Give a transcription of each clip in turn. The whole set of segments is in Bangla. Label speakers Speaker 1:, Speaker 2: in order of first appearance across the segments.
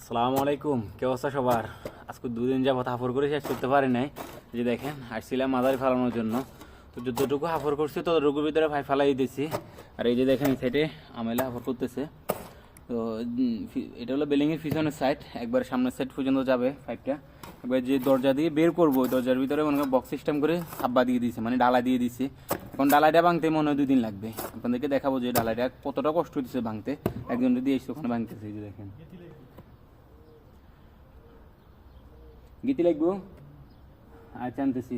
Speaker 1: আসসালামু আলাইকুম। কে অবস্থা সবার? আজকে দুদিন যাবত হাফর করে শেষ করতে পারি নাই। যে দেখেন, আসছিলাম মাদারি ফালানোর জন্য। তো যতটুকু হাফর করছি, ততটুকুর ভিতরে ভাই ফালাই দিতেছি। আর এই যে দেখেন, এই সাইডে আমেলা হাফর করতেছে। তো এটা হলো বিল্ডিংয়ের পিছনের সাইড একবার সামনের সাইড পর্যন্ত যাবে পাইপটা এবার যে দরজা দিয়ে বের করব দরজার ভিতরে মনে বক্স সিস্টেম করে সাব্বা দিয়ে দিয়েছে মানে ডালা দিয়ে দিয়েছে। এখন ডালাইটা ভাঙতে মনে হয় দুই দিন লাগবে। আপনাদেরকে দেখাবো যে ডালাইটা কতটা কষ্ট হচ্ছে ভাঙতে। একজন যদি এসে ওখানে ভাঙতেছে, এই যে দেখেন। গীতি লাগবো আচ্ছা আনতেছি।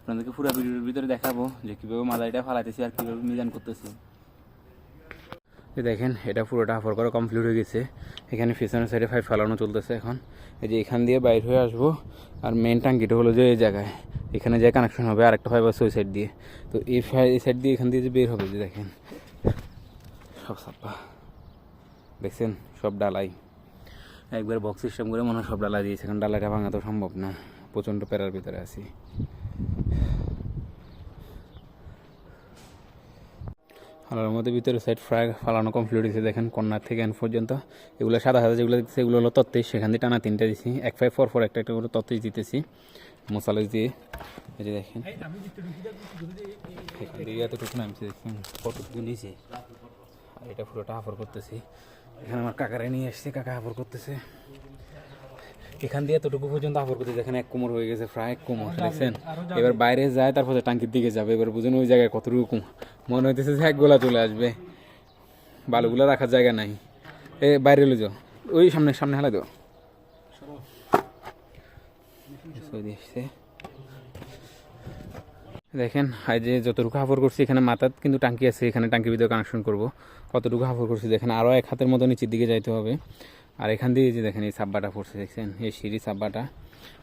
Speaker 1: আপনাদেরকে পুরো ভিডিওর ভিতরে দেখাবো যে কীভাবে মাদারিটা ফালাইতেছি আর কীভাবে মিজান করতেছি। দেখেন, এটা পুরোটা হাফর করা কমপ্লিট হয়ে গেছে। এখানে পিছনের সাইডে ফাইভ ফালানো চলতেছে এখন। এই যে এখান দিয়ে বাইর হয়ে আসব, আর মেন টাঙ্কিটা হলো যে এই জায়গায়। এখানে যে কানেকশন হবে আর একটা ফাইভ আছে ওই সাইড দিয়ে। তো এই ফাই এই সাইড দিয়ে এখান দিয়ে যে বের হবে যে দেখেন। সব সাপ্পা দেখছেন? সব ডালাই একবার বক্স সিস্টেম করে মনে হয় সব ডালা দিয়েছে কারণ ডালাটা ভাঙা তো সম্ভব না। প্রচণ্ড প্যারার ভিতরে আছি। হালার মধ্যে ভিতরে সাইড ফ্রাই ফালানো কমপ্লিট হয়েছে দেখেন কন্যার থেকে এন পর্যন্ত। এগুলো সাদা সাদা যেগুলো দিচ্ছে এগুলো হলো তত্ত্বেই সেখান দিয়ে টানা তিনটা দিছি। এক ফাইভ ফোর ফোর একটা একটা করে তত্ত্বেই দিতেছি। মশালা দিয়ে এই যে দেখেন। এখান দিয়ে এতটুকু নামছে দেখছেন? কতটুকু নিয়েছে? আর এটা পুরোটা হাফর করতেছি। এখানে আমার কাকারে নিয়ে এসছে কাকা হাফর করতেছে। এখান দিয়ে এতটুকু পর্যন্ত হাফর করতেছে দেখেন এক কোমর হয়ে গেছে প্রায় এক কোমর দেখছেন? এবার বাইরে যায় তারপরে টাঙ্কির দিকে যাবে এবার বুঝুন ওই জায়গায় কতটুকু কোমর। মনে হইতেছে যে এক গোলা চলে আসবে। বালুগুলো রাখার জায়গা নাই। এ বাইরে লো যাও। ওই সামনে সামনে হেলা দাও। সৌদি এসছে। দেখেন আর যে যতটুকু হাফর করছি এখানে মাথার কিন্তু টাঙ্কি আছে, এখানে টাঙ্কির ভিতরে কানেকশন করব। কতটুকু হাফর করছি দেখেন আরও এক হাতের মতো নিচের দিকে যাইতে হবে। আর এখান দিয়ে যে দেখেন, এই সাব্বাটা পড়ছে, দেখছেন? এই সিঁড়ি সাব্বাটা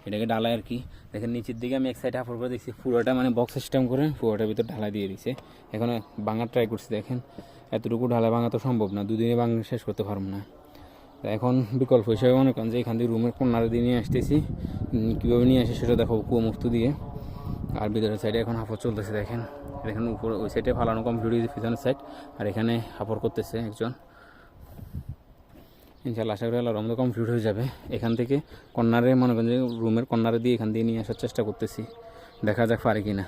Speaker 1: এটাকে ডালাই আর কি। দেখেন, নিচের দিকে আমি এক সাইডে হাফর করে দেখছি পুরোটা মানে বক্স সিস্টেম করে পুরোটার ভিতরে ঢালা দিয়ে দিছে এখন ভাঙার ট্রাই করছি, দেখেন? এতটুকু ঢালা ভাঙা তো সম্ভব না, দুদিনে ভাঙা শেষ করতে পারব না। এখন বিকল্প হিসেবে মনে করেন যে এখান দিয়ে রুমের কর্নারে দিয়ে নিয়ে আসতেছি। কীভাবে নিয়ে আসে সেটা দেখো কুয়ো মুক্ত দিয়ে। আর ভিতরের সাইডে এখন হাফর চলতেছে, দেখেন। এখানে উপরে, ওই সাইডে ফালানো কমপ্লিট হয়েছে পিছনের সাইড আর এখানে হাফর করতেছে একজন। ইনশাল্লাহ আশা করি আল্লাহ রমদা কমপ্লিট হয়ে যাবে। এখান থেকে কর্নারে, মনে করেন রুমের কর্নারে দিয়ে এখান দিয়ে নিয়ে আসার চেষ্টা করতেছি। দেখা যাক পারে কি না